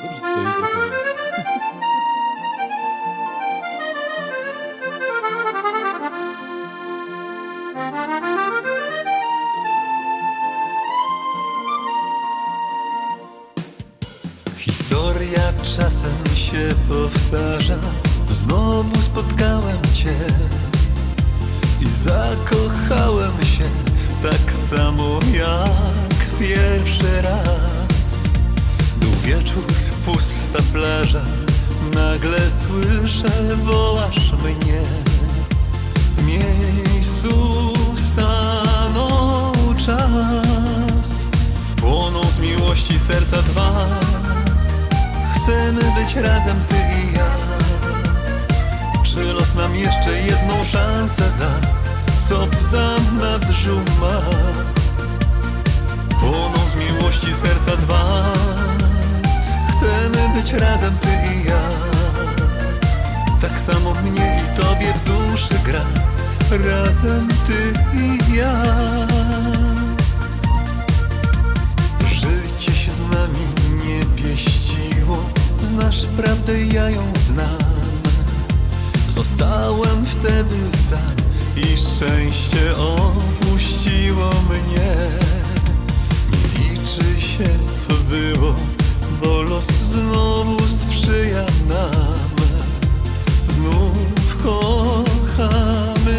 Historia czasem się powtarza. Znowu spotkałem Cię I zakochałem się Tak samo jak pierwszy raz. Był wieczór, pusta plaża Nagle słyszę, wołasz mnie. W miejscu stanął czas. Płoną z miłości serca dwa. Chcemy być razem ty i ja. Czy los nam jeszcze jedną Razem ty i ja. Tak samo mnie i tobie w duszy gra Razem ty i ja. Życie się z nami nie pieściło Znasz prawdę, ja ją znam. Zostałem wtedy sam I szczęście opuściło mnie. Nie liczy się co było Bo los znowu sprzyja nam. Znów kochamy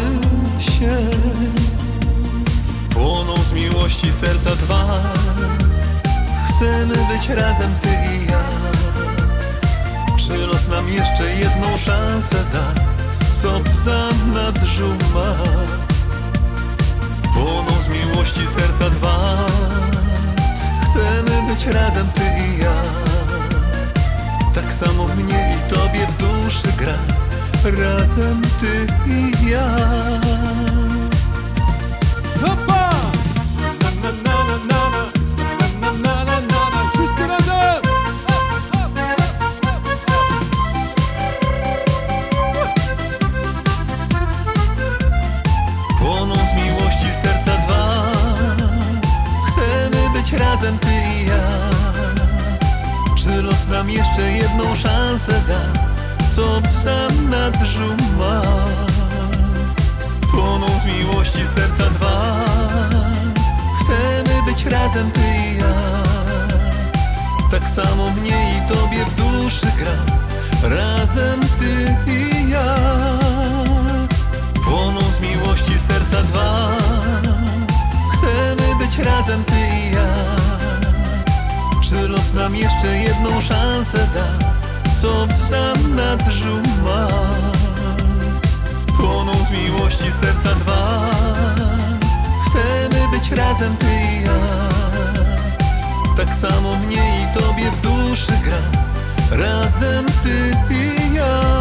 się. Płoną z miłości serca dwa. Chcemy być razem ty i ja. Czy los nam jeszcze jedną mnie i tobie w duszy gra Razem ty i ja Hopa! Na, na, na, na, na, na. Na, na, na, na, na. Wszyscy razem! Up, z miłości serca dwa Chcemy być razem ty i ja los nam jeszcze jedną szansę da Co w zanadrzu ma. Płoną z miłości serca dwa. Chcemy być razem ty i ja. Tak samo mnie i tobie w duszy gra Razem ty i ja. Płoną z miłości serca dwa. Chcemy być razem ty i ja Czy los nam jeszcze jedną szansę da. Co w zanadrzu ma Płoną z miłości serca dwa. Chcemy być razem ty i ja. Tak samo mnie i tobie w duszy gra. Razem ty i ja